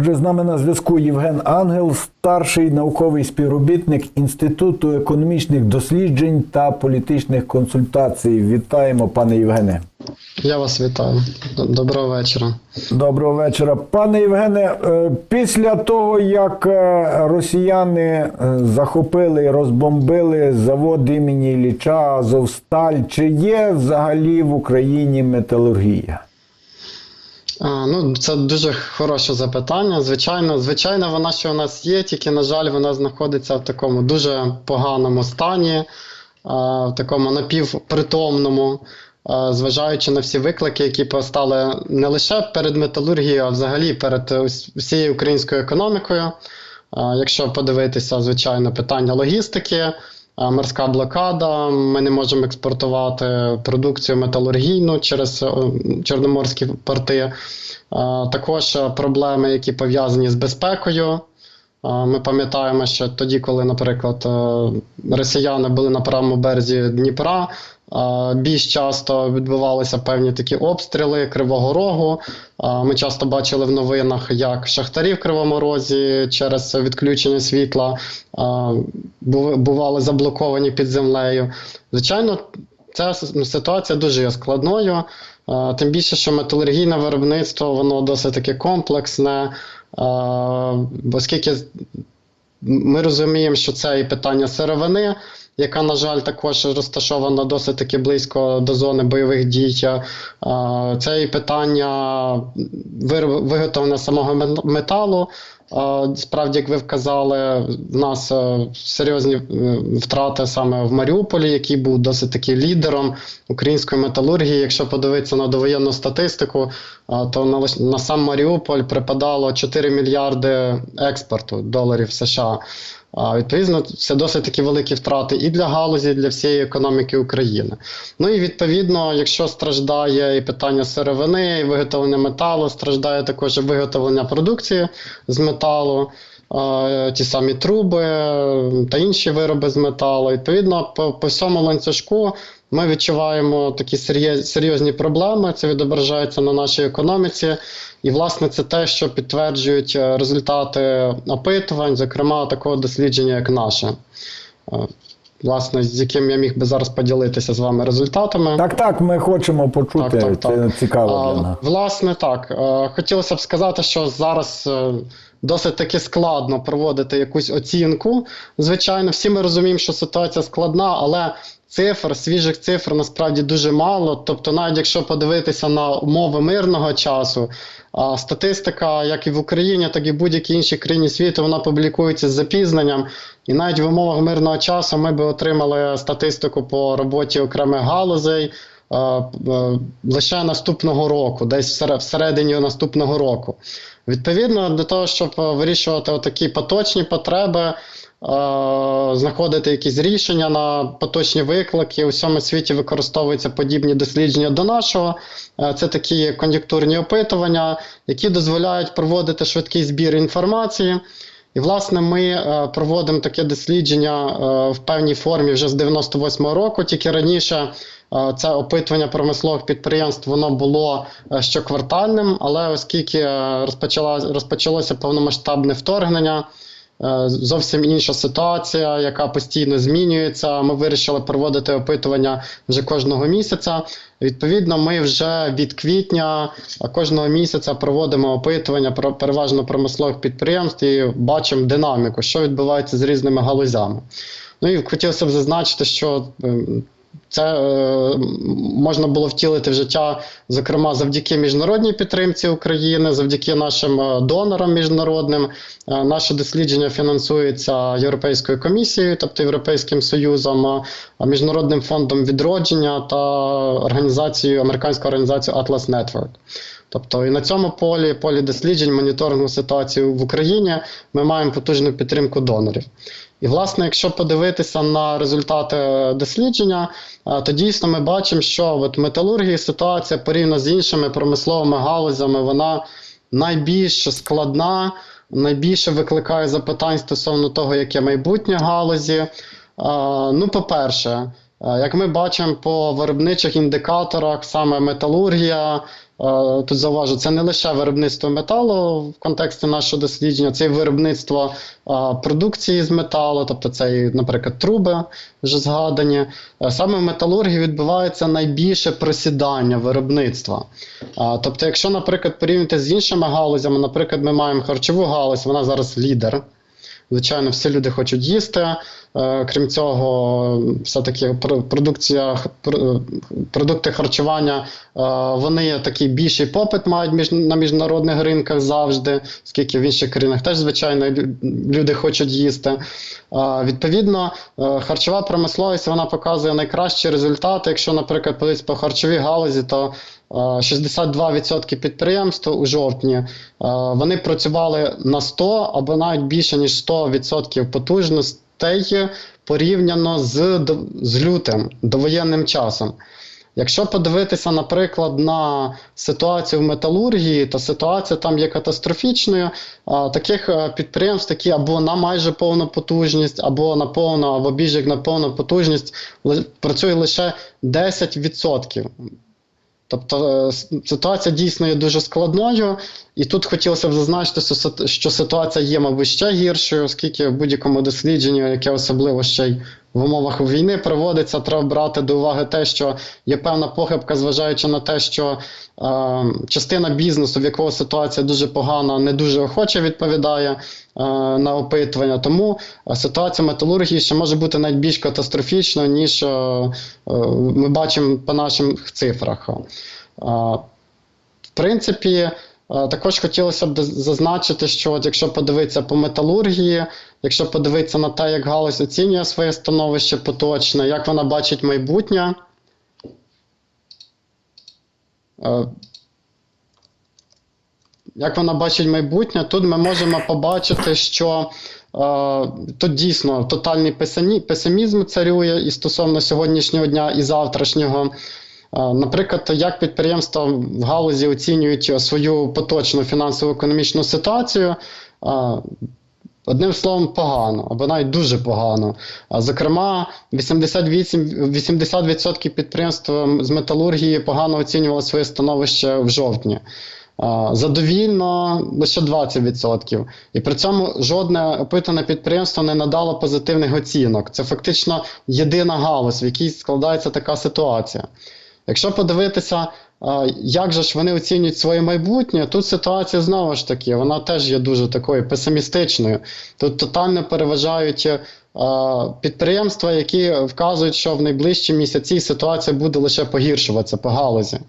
Отже, з нами на зв'язку Євген Ангел, старший науковий співробітник Інституту економічних досліджень та політичних консультацій. Вітаємо, пане Євгене. Я вас вітаю. Доброго вечора. Доброго вечора. Пане Євгене, е, після того, як е, росіяни е, захопили і розбомбили завод імені Ілліча, Азовсталь, чи є взагалі в Україні металургія? А, ну, це дуже хороше запитання. Звичайно, звичайно, вона що у нас є, тільки, на жаль, вона знаходиться в такому дуже поганому стані, а, в такому напівпритомному, а, зважаючи на всі виклики, які постали не лише перед металургією, а взагалі перед ус- усією українською економікою. А, Якщо подивитися, звичайно, питання логістики, морська блокада, ми не можемо експортувати продукцію металургійну через е, чорноморські порти. А, Також е, проблеми, які пов'язані з безпекою. Ми пам'ятаємо, що тоді, коли, наприклад, е, росіяни були на правому березі Дніпра, більш часто відбувалися певні такі обстріли Кривого Рогу. Ми часто бачили в новинах, як шахтарі в Кривому Розі через відключення світла бували заблоковані під землею. Звичайно, ця ситуація дуже є складною. Тим більше, що металургійне виробництво воно досить таки комплексне, оскільки ми розуміємо, що це і питання сировини, яка, на жаль, також розташована досить таки близько до зони бойових дій. Це і питання виготовлення самого металу. Справді, як ви вказали, в нас е, серйозні е, втрати саме в Маріуполі, який був досить таки лідером української металургії. Якщо подивитися на довоєнну статистику, то на, на сам Маріуполь припадало 4 мільярди експорту доларів США. Відповідно, це досить такі великі втрати і для галузі, і для всієї економіки України. Ну і відповідно, якщо страждає і питання сировини, і виготовлення металу, страждає також і виготовлення продукції з металу. Ті самі труби та інші вироби з металу. Відповідно, по, по всьому ланцюжку ми відчуваємо такі серйозні проблеми. Це відображається на нашій економіці. І, власне, це те, що підтверджують е, результати опитувань, зокрема такого дослідження, як наше. Е, Власне, з яким я міг би зараз поділитися з вами результатами. Так, так, ми хочемо почути. Так, так, так. Це цікаво А, для нас. Власне, так. Е, Хотілося б сказати, що зараз досить таки складно проводити якусь оцінку. Звичайно, всі ми розуміємо, що ситуація складна, але цифр, свіжих цифр насправді дуже мало. Тобто, навіть якщо подивитися на умови мирного часу, статистика, як і в Україні, так і в будь-якій іншій країні світу, вона публікується з запізненням. І навіть в умовах мирного часу ми би отримали статистику по роботі окремих галузей лише наступного року, десь всере- всередині наступного року. Відповідно, для того, щоб е, вирішувати такі поточні потреби, е, знаходити якісь рішення на поточні виклики. У всьому світі використовуються подібні дослідження до нашого. Е, Це такі кон'юнктурні опитування, які дозволяють проводити швидкий збір інформації. І, власне, ми е, проводимо таке дослідження е, в певній формі вже з 98-го року. Тільки раніше е, це опитування промислових підприємств воно було е, щоквартальним, але оскільки е, розпочалося повномасштабне вторгнення, е, зовсім інша ситуація, яка постійно змінюється. Ми вирішили проводити опитування вже кожного місяця. Відповідно, ми вже від квітня кожного місяця проводимо опитування про переважно промислових підприємств і бачимо динаміку, що відбувається з різними галузями. Ну і хотілося б зазначити, що ем, це е, можна було втілити в життя, зокрема, завдяки міжнародній підтримці України, завдяки нашим е, донорам міжнародним. Е, Наше дослідження фінансується Європейською комісією, тобто Європейським Союзом, е, Міжнародним фондом відродження та організацією американською організацією Atlas Network. Тобто і на цьому полі, полі досліджень, моніторингу ситуації в Україні, ми маємо потужну підтримку донорів. І, власне, якщо подивитися на результати дослідження, е, то дійсно ми бачимо, що от металургії ситуація порівняно з іншими промисловими галузями, вона найбільш складна, найбільше викликає запитань стосовно того, яке майбутнє галузі. Е, Ну, по-перше, е, як ми бачимо по виробничих індикаторах, саме металургія, тут зауважу, це не лише виробництво металу в контексті нашого дослідження, це і виробництво е, продукції з металу, тобто це, наприклад, труби вже згадані. Е, Саме в металургії відбувається найбільше просідання виробництва. Тобто, якщо, наприклад, порівняти з іншими галузями, наприклад, ми маємо харчову галузь, вона зараз лідер. Звичайно, всі люди хочуть їсти. Е, Крім цього, все-таки пр- продукція, продукти харчування, е, вони такий більший попит мають на міжнародних ринках завжди, оскільки в інших країнах теж, звичайно, люди хочуть їсти. Е, Відповідно, харчова промисловість вона показує найкращі результати. Якщо, наприклад, по харчовій галузі, то 62% підприємств у жовтні вони працювали на 100 або навіть більше ніж 100% потужностей порівняно з, з лютим довоєнним часом. Якщо подивитися, наприклад, на ситуацію в металургії, то ситуація там є катастрофічною. Таких е, підприємств, які або на майже повну потужність, або на повну, або більш на повну потужність, працює лише 10%. Тобто е, ситуація дійсно є дуже складною, і тут хотілося б зазначити, що ситуація є, мабуть, ще гіршою, оскільки в будь-якому дослідженні, яке особливо ще й в умовах війни проводиться, треба брати до уваги те, що є певна похибка, зважаючи на те, що е, частина бізнесу, в якого ситуація дуже погана, не дуже охоче відповідає е, на опитування. Тому е, ситуація металургії ще може бути навіть більш катастрофічною, ніж е, е, ми бачимо по наших цифрах. Е, В принципі, е, також хотілося б зазначити, що от якщо подивитися по металургії, якщо подивитися на те, як галузь оцінює своє становище поточне, як вона бачить майбутнє. е, Як вона бачить майбутнє, тут ми можемо побачити, що е, тут дійсно тотальний песимі- песимізм царює і стосовно сьогоднішнього дня і завтрашнього. Е, Наприклад, як підприємства в галузі оцінюють свою поточну фінансово-економічну ситуацію, е, одним словом, погано, або навіть дуже погано. А, Зокрема, 88, 80% підприємств з металургії погано оцінювали своє становище в жовтні. Задовільно лише 20%. І при цьому жодне опитане підприємство не надало позитивних оцінок. Це фактично єдина галузь, в якій складається така ситуація. Якщо подивитися, як же ж вони оцінюють своє майбутнє, тут ситуація знову ж таки, вона теж є дуже такою песимістичною. Тут тотально переважають е, підприємства, які вказують, що в найближчі місяці ситуація буде лише погіршуватися по галузі.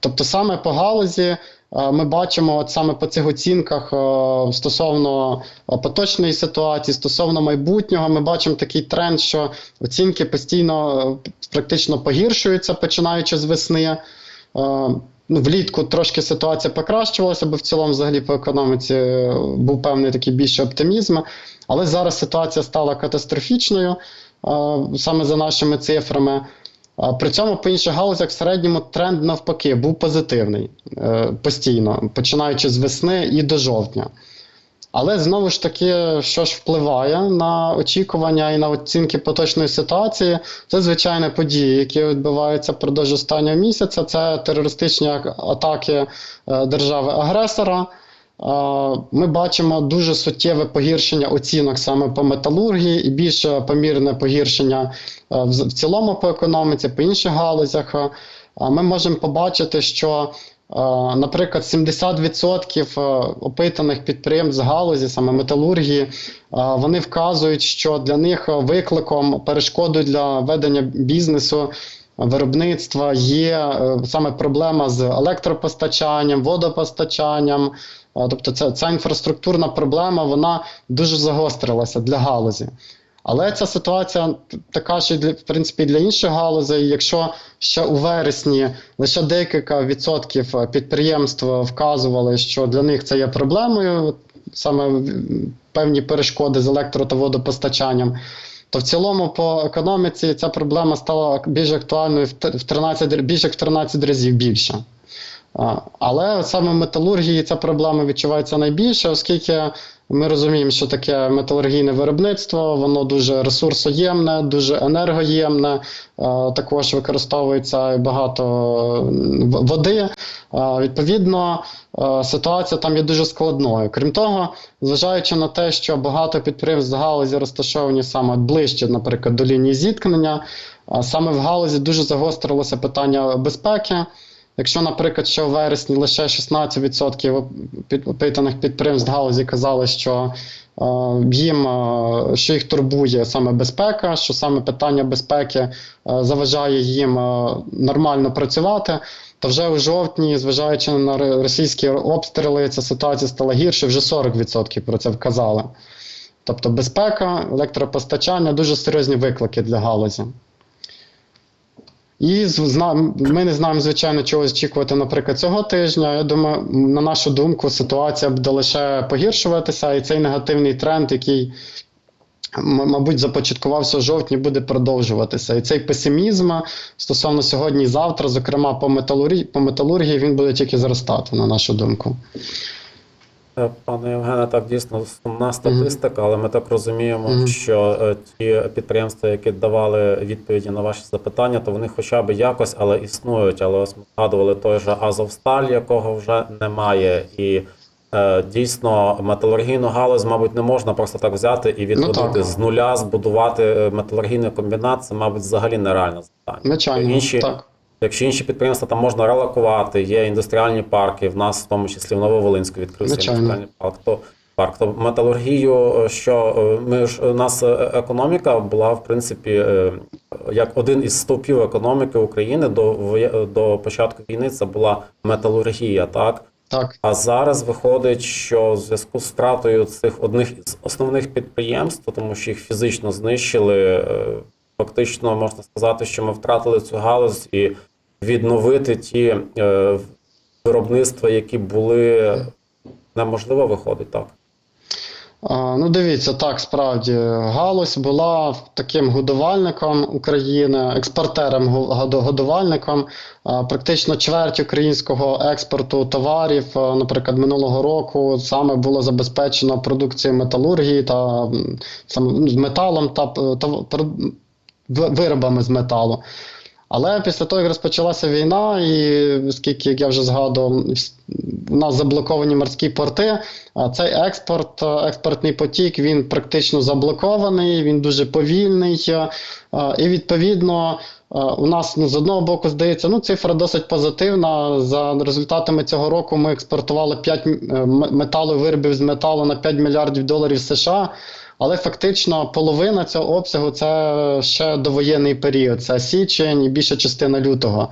Тобто, саме по галузі ми бачимо, от саме по цих оцінках стосовно поточної ситуації, стосовно майбутнього, ми бачимо такий тренд, що оцінки постійно е, практично погіршуються, починаючи з весни. Е, Ну, влітку трошки ситуація покращувалася, бо в цілому, взагалі, по економіці е, був певний такий більший оптимізм. Але зараз ситуація стала катастрофічною, е, саме за нашими цифрами. При цьому по інших галузях в середньому тренд навпаки був позитивний е, постійно, починаючи з весни і до жовтня. Але знову ж таки, що ж впливає на очікування і на оцінки поточної ситуації, це звичайно події, які відбуваються впродовж останнього місяця. Це терористичні атаки е, держави-агресора. Ми бачимо дуже суттєве погіршення оцінок саме по металургії і більш помірне погіршення е, в цілому по економіці, по інших галузях. Е, Ми можемо побачити, що Е, Наприклад, 70% е, опитаних підприємств галузі, саме металургії, вони вказують, що для них викликом, перешкодою для ведення бізнесу, виробництва є саме проблема з електропостачанням, водопостачанням. Е, Тобто, ця, ця інфраструктурна проблема вона дуже загострилася для галузі. Але ця ситуація така ж і для в принципі для інших галузей. Якщо ще у вересні лише декілька відсотків е, підприємств вказували, що для них це є проблемою, саме певні перешкоди з електро та водопостачанням. То в цілому по економіці ця проблема стала більш актуальною в в 13, р- більш в 13 разів більше. Але саме в металургії ця проблема відчувається найбільше, оскільки Ми розуміємо, що таке металургійне виробництво, воно дуже ресурсоємне, дуже енергоємне, також використовується багато води. Відповідно, ситуація там є дуже складною. Крім того, зважаючи на те, що багато підприємств з галузі розташовані саме ближче, наприклад, до лінії зіткнення, саме в галузі дуже загострилося питання безпеки. Якщо, наприклад, ще у вересні лише 16% під- опитаних підприємств галузі казали, що е, їм е, що їх турбує саме безпека, що саме питання безпеки е, заважає їм нормально працювати. То вже у жовтні, зважаючи на російські обстріли, ця ситуація стала гірше, вже 40% про це вказали. Тобто безпека, електропостачання дуже серйозні виклики для галузі. І ми не знаємо, звичайно, чого очікувати, наприклад, цього тижня. Я думаю, на нашу думку, ситуація буде лише погіршуватися, і цей негативний тренд, який, мабуть, започаткувався в жовтні, буде продовжуватися. І цей песимізм стосовно сьогодні і завтра, зокрема по металургії, по металургії, він буде тільки зростати, на нашу думку. Е, Пане Євгене, так дійсно сумна статистика, але ми так розуміємо, Мгм. що е, ті підприємства, які давали відповіді на ваші запитання, то вони хоча б якось, але існують. Але ось ми згадували той же Азовсталь, якого вже немає, і е, дійсно металургійну галузь, мабуть, не можна просто так взяти і відводити так. з нуля, збудувати е, металургійний комбінат. Це, мабуть, взагалі нереальне завдання. Звичайно, Інші так. Якщо інші підприємства там можна релокувати, є індустріальні парки, в нас в тому числі в Нововолинську відкрився індустріальний парк. То парк, то металургію, е, що е, ми ж у нас е, економіка була в принципі як один із стовпів економіки України до до початку війни. Це була металургія, так. Так. А зараз виходить, що в зв'язку з втратою цих одних із основних підприємств, тому що їх фізично знищили, фактично можна сказати, що ми втратили цю галузь і відновити ті е, виробництва, які були неможливо виходить так. Ну, дивіться, так справді галузь була таким годувальником України, експортером годувальником Практично чверть українського експорту товарів, наприклад, минулого року саме було забезпечено продукцією металургії та ну, металом та, виробами з металу. Але після того, як розпочалася війна, і оскільки, як я вже згадував, у нас заблоковані морські порти, а цей експорт, експортний потік, він практично заблокований, він дуже повільний. е, е, І відповідно е, у нас ну, з одного боку здається, ну цифра досить позитивна. За результатами цього року ми експортували 5 металовиробів з металу на 5 мільярдів доларів США. Але фактично половина цього обсягу це ще довоєнний період, це січень і більша частина лютого.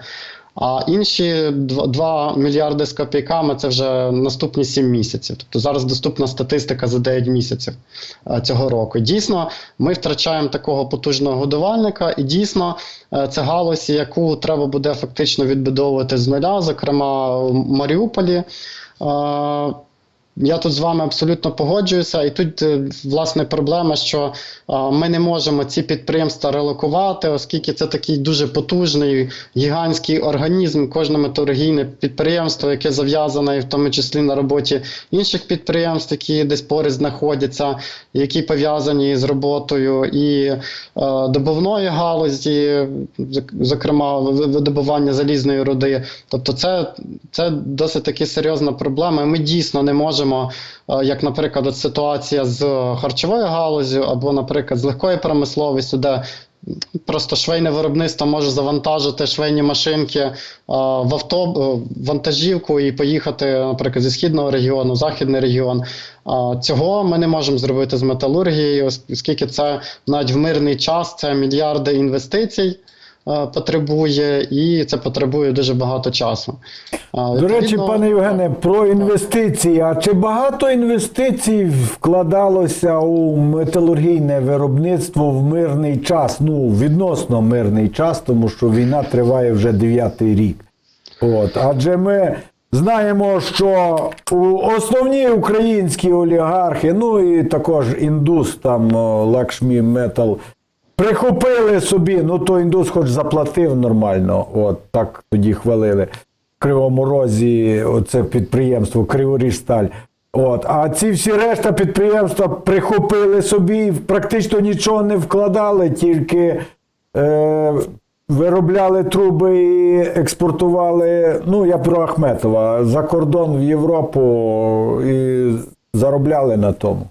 А інші 2 мільярди з копійками це вже наступні 7 місяців. Тобто зараз доступна статистика за 9 місяців е, цього року. Дійсно, ми втрачаємо такого потужного годувальника, і дійсно е, це галузь, яку треба буде фактично відбудовувати з нуля, зокрема в Маріуполі. Я тут з вами абсолютно погоджуюся, і тут е, власне проблема, що ми не можемо ці підприємства релокувати, оскільки це такий дуже потужний гігантський організм, кожне металургійне підприємство, яке зав'язане, в тому числі на роботі інших підприємств, які десь поряд знаходяться, які пов'язані з роботою і е, добувної галузі, зокрема видобування залізної руди. Тобто, це, це досить таки серйозна проблема. Ми дійсно не можемо, е, як, наприклад, ситуація з харчовою галузю, або, наприклад, з легкою промисловістю, де Просто швейне виробництво може завантажити швейні машинки е, в авто, е, вантажівку і поїхати, наприклад, зі східного регіону, в західний регіон. Цього ми не можемо зробити з металургією, оскільки це навіть в мирний час це мільярди інвестицій потребує, і це потребує дуже багато часу. Е, До речі, пане Євгене, про інвестиції. А чи багато інвестицій вкладалося у металургійне виробництво в мирний час? Ну, відносно мирний час, тому що війна триває вже дев'ятий рік. От. Адже ми знаємо, що основні українські олігархи, ну і також індус, там Лакшмі Метал, прихопили собі, ну то індус хоч заплатив нормально, от так тоді хвалили. В Кривому Розі, оце підприємство Криворіжсталь. От, а ці всі решта підприємства прихопили собі практично нічого не вкладали, тільки е, виробляли труби і експортували. Ну, я про Ахметова, за кордон в Європу і заробляли на тому.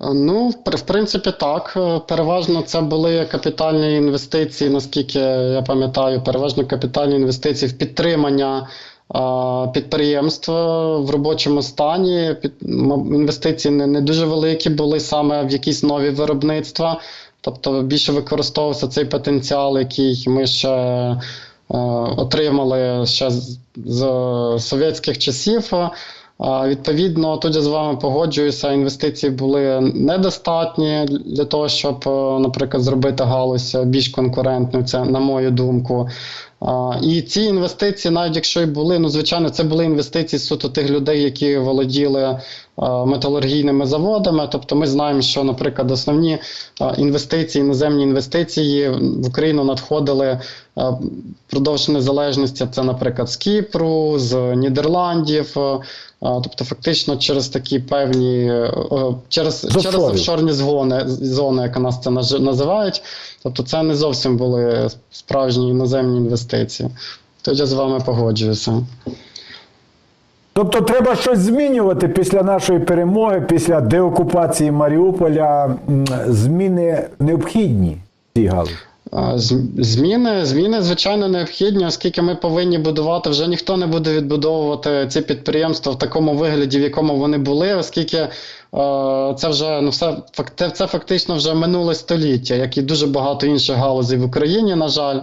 Ну, в принципі, так. Е, Переважно це були капітальні інвестиції, наскільки я пам'ятаю, переважно капітальні інвестиції в підтримання а, підприємств в робочому стані. Інвестиції не, дуже великі були саме в якісь нові виробництва. Тобто більше використовувався цей потенціал, який ми ще е, отримали ще з, з совєтських часів. Відповідно, тут я з вами погоджуюся, інвестиції були недостатні для того, щоб, е, наприклад, зробити галузь більш конкурентною, це на мою думку. І ці інвестиції, навіть якщо і були, ну звичайно, це були інвестиції суто тих людей, які володіли е, металургійними заводами. Тобто, ми знаємо, що, наприклад, основні е, інвестиції, іноземні інвестиції в Україну надходили е, впродовж незалежності. Це, наприклад, з Кіпру, з Нідерландів. Тобто, фактично, через такі певні через, через офшорні зони, зони, як нас це називають. Тобто, це не зовсім були справжні іноземні інвестиції. Тут я з вами погоджуюся. Тобто треба щось змінювати після нашої перемоги, після деокупації Маріуполя. Зміни необхідні в цій галузі. Зміни, зміни, звичайно, необхідні, оскільки ми повинні будувати. Вже ніхто не буде відбудовувати ці підприємства в такому вигляді, в якому вони були, оскільки е, це вже ну, все це- це фактично вже минуле століття, як і дуже багато інших галузей в Україні, на жаль.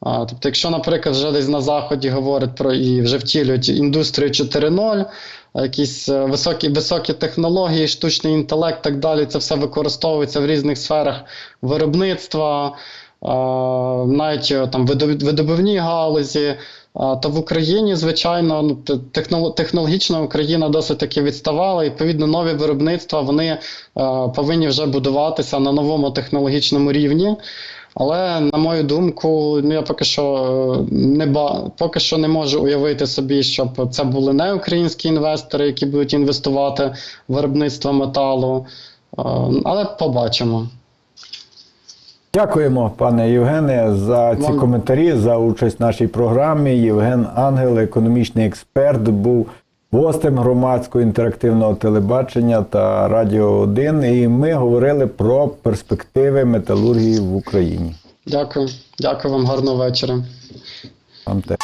А, тобто, якщо, наприклад, вже десь на заході говорять про і вже втілюють індустрію 4.0, а якісь е, високі, високі технології, штучний інтелект, так далі, це все використовується в різних сферах виробництва, а, навіть е, там видобу- видобувній галузі. А, То в Україні, звичайно, ну, те- техноло- технологічна Україна досить таки відставала. і, Відповідно, нові виробництва вони е, повинні вже будуватися на новому технологічному рівні. Але на мою думку, ну я поки що е, не ба поки що не можу уявити собі, щоб це були не українські інвестори, які будуть інвестувати в виробництво металу. Е, Але побачимо. Дякуємо, пане Євгене, за ці коментарі, за участь в нашій програмі. Євген Ангел, економічний експерт, був гостем громадського інтерактивного телебачення та Радіо 1. І ми говорили про перспективи металургії в Україні. Дякую. Дякую вам, гарного вечора. Вам теж.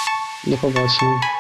До побачення.